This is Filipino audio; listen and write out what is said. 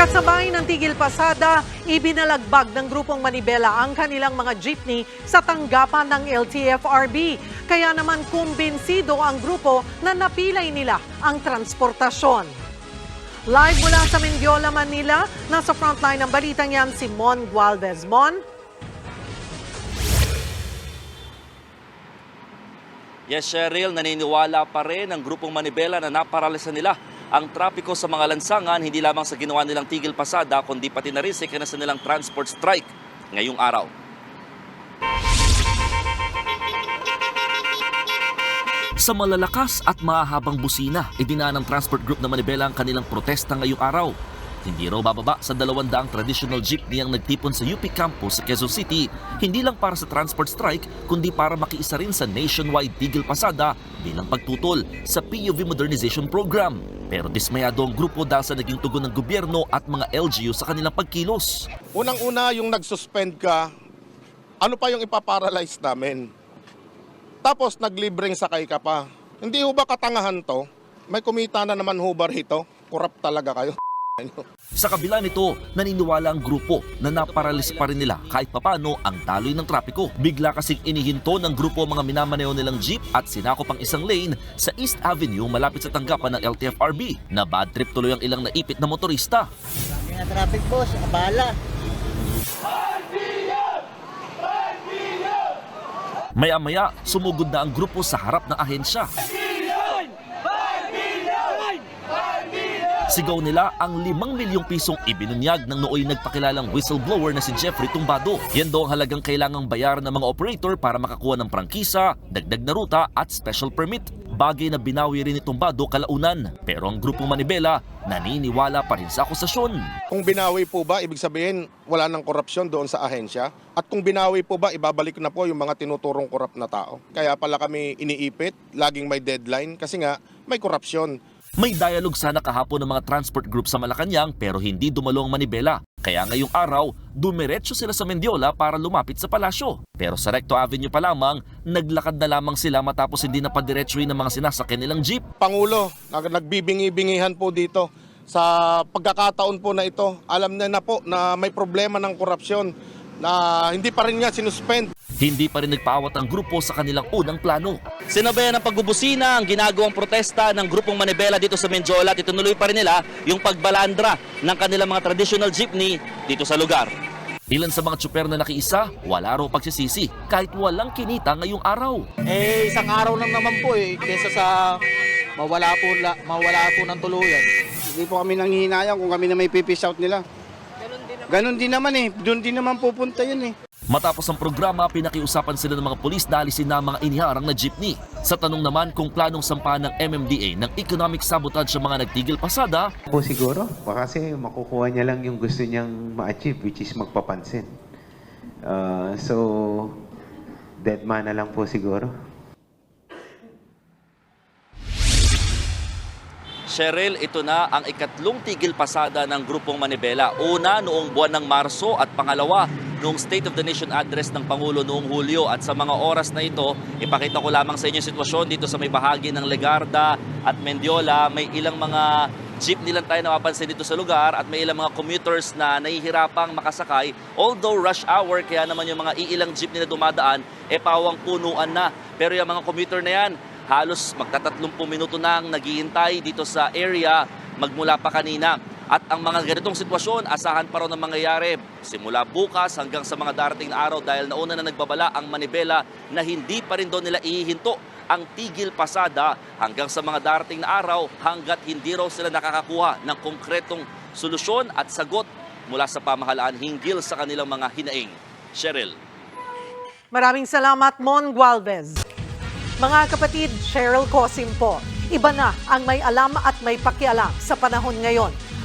Kasabay ng tigil pasada, ibinalagbag ng grupong Manibela ang kanilang mga jeepney sa tanggapan ng LTFRB. Kaya naman kumbinsido ang grupo na napilay nila ang transportasyon. Live mula sa Mendiola, Manila, nasa frontline ng balitang yan si Mon Gualvez. Mon? Yes, Cheryl, naniniwala pa rin ang grupong Manibela na naparalisa nila ang trapiko sa mga lansangan hindi lamang sa ginawa nilang tigil pasada kundi pati na rin sa ikinasa nilang transport strike ngayong araw. Sa malalakas at mahahabang busina, idinaan ng transport group na Manibela ang kanilang protesta ngayong araw. Hindi raw bababa sa dalawandaang traditional jeepney ang nagtipon sa UP campus sa Quezon City, hindi lang para sa transport strike, kundi para makiisa rin sa nationwide tigil pasada bilang pagtutol sa PUV Modernization Program. Pero dismayado ang grupo dahil sa naging tugon ng gobyerno at mga LGU sa kanilang pagkilos. Unang-una, yung nag-suspend ka, ano pa yung ipaparalyze namin? Tapos naglibreng sakay ka pa. Hindi ho ba katangahan to? May kumita na naman ho ba rito? Kurap talaga kayo. Sa kabila nito, naniniwala ang grupo na naparalis pa rin nila kahit papano ang daloy ng trapiko. Bigla kasing inihinto ng grupo ang mga minamaneo nilang jeep at sinakop ang isang lane sa East Avenue malapit sa tanggapan ng LTFRB na bad trip tuloy ang ilang naipit na motorista. Na traffic boss, abala. Maya-maya, sumugod na ang grupo sa harap ng ahensya. Sigaw nila ang 5 milyong pisong ibinunyag ng nooy nagpakilalang whistleblower na si Jeffrey Tumbado. Yan daw ang halagang kailangang bayaran ng mga operator para makakuha ng prangkisa, dagdag na ruta at special permit. Bagay na binawi rin ni Tumbado kalaunan. Pero ang grupong Manibela naniniwala pa rin sa akusasyon. Kung binawi po ba, ibig sabihin wala nang korupsyon doon sa ahensya? At kung binawi po ba, ibabalik na po yung mga tinuturong korap na tao? Kaya pala kami iniipit, laging may deadline, kasi nga may korupsyon. May dialogue sana kahapon ng mga transport group sa Malacanang pero hindi dumalo ang Manibela. Kaya ngayong araw, dumiretso sila sa Mendiola para lumapit sa palasyo. Pero sa Recto Avenue pa lamang, naglakad na lamang sila matapos hindi na padiretsuin ng mga sinasakyan nilang jeep. Pangulo, nag- nagbibingi-bingihan po dito sa pagkakataon po na ito. Alam na na po na may problema ng korupsyon na hindi pa rin nga sinuspend. Hindi pa rin nagpaawat ang grupo sa kanilang unang plano. Sinabayan ng pagbubusina ang ginagawang protesta ng grupong Manibela dito sa Mendiola at itinuloy pa rin nila yung pagbalandra ng kanilang mga traditional jeepney dito sa lugar. Ilan sa mga tsuper na nakiisa, wala raw pagsisisi kahit walang kinita ngayong araw. Eh, isang araw lang naman po eh, kesa sa mawala po, la, mawala po ng tuluyan. Hindi po kami nanghihinayang kung kami na may pipish out nila. Ganon din naman eh. Doon din naman pupunta yun eh. Matapos ang programa, pinakiusapan sila ng mga pulis na alisin na ang mga iniharang na jeepney. Sa tanong naman kung planong sampahan ng MMDA ng economic sabotage sa mga nagtigil pasada, po siguro. Baka kasi makukuha niya lang yung gusto niyang ma-achieve, which is magpapansin. Uh, so, dead man na lang po siguro. Cheryl, ito na ang ikatlong tigil pasada ng grupong Manibela. Una noong buwan ng Marso at pangalawa noong State of the Nation address ng Pangulo noong Hulyo. At sa mga oras na ito, ipakita ko lamang sa inyo sitwasyon dito sa may bahagi ng Legarda at Mendiola. May ilang mga jeep nilang tayo napapansin dito sa lugar at may ilang mga commuters na nahihirapang makasakay. Although rush hour, kaya naman yung mga iilang jeep nila dumadaan, e pawang punuan na. Pero yung mga commuter na yan, halos magtatatlumpu minuto nang naghihintay dito sa area magmula pa kanina. At ang mga ganitong sitwasyon, asahan pa raw na mangyayari simula bukas hanggang sa mga darating na araw dahil nauna na nagbabala ang Manibela na hindi pa rin doon nila ihihinto ang tigil pasada hanggang sa mga darating na araw hanggat hindi raw sila nakakakuha ng konkretong solusyon at sagot mula sa pamahalaan hinggil sa kanilang mga hinaing. Cheryl. Maraming salamat, Mon Gualvez. Mga kapatid, Cheryl Cosim po. Iba na ang may alam at may pakialam sa panahon ngayon.